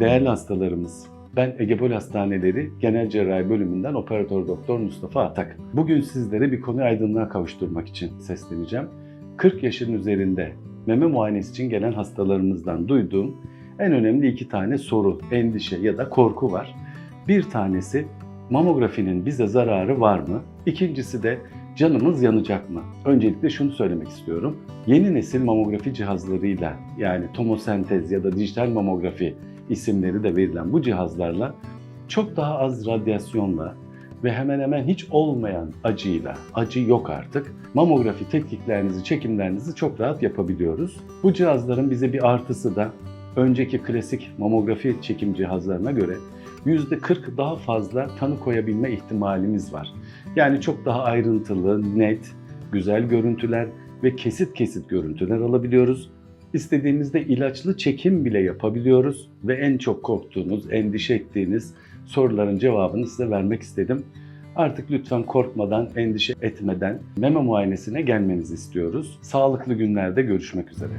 Değerli hastalarımız, ben Egebol Hastaneleri Genel Cerrahi Bölümünden Operatör Doktor Mustafa Atak. Bugün sizlere bir konuyu aydınlığa kavuşturmak için sesleneceğim. 40 yaşın üzerinde meme muayenesi için gelen hastalarımızdan duyduğum en önemli iki tane soru, endişe ya da korku var. Bir tanesi mamografinin bize zararı var mı? İkincisi de canımız yanacak mı? Öncelikle şunu söylemek istiyorum. Yeni nesil mamografi cihazlarıyla yani tomosentez ya da dijital mamografi isimleri de verilen bu cihazlarla çok daha az radyasyonla ve hemen hemen hiç olmayan acıyla, acı yok artık, mamografi tetkiklerinizi, çekimlerinizi çok rahat yapabiliyoruz. Bu cihazların bize bir artısı da önceki klasik mamografi çekim cihazlarına göre %40 daha fazla tanı koyabilme ihtimalimiz var. Yani çok daha ayrıntılı, net, güzel görüntüler ve kesit kesit görüntüler alabiliyoruz. İstediğimizde ilaçlı çekim bile yapabiliyoruz ve en çok korktuğunuz, endişe ettiğiniz soruların cevabını size vermek istedim. Artık lütfen korkmadan, endişe etmeden meme muayenesine gelmenizi istiyoruz. Sağlıklı günlerde görüşmek üzere.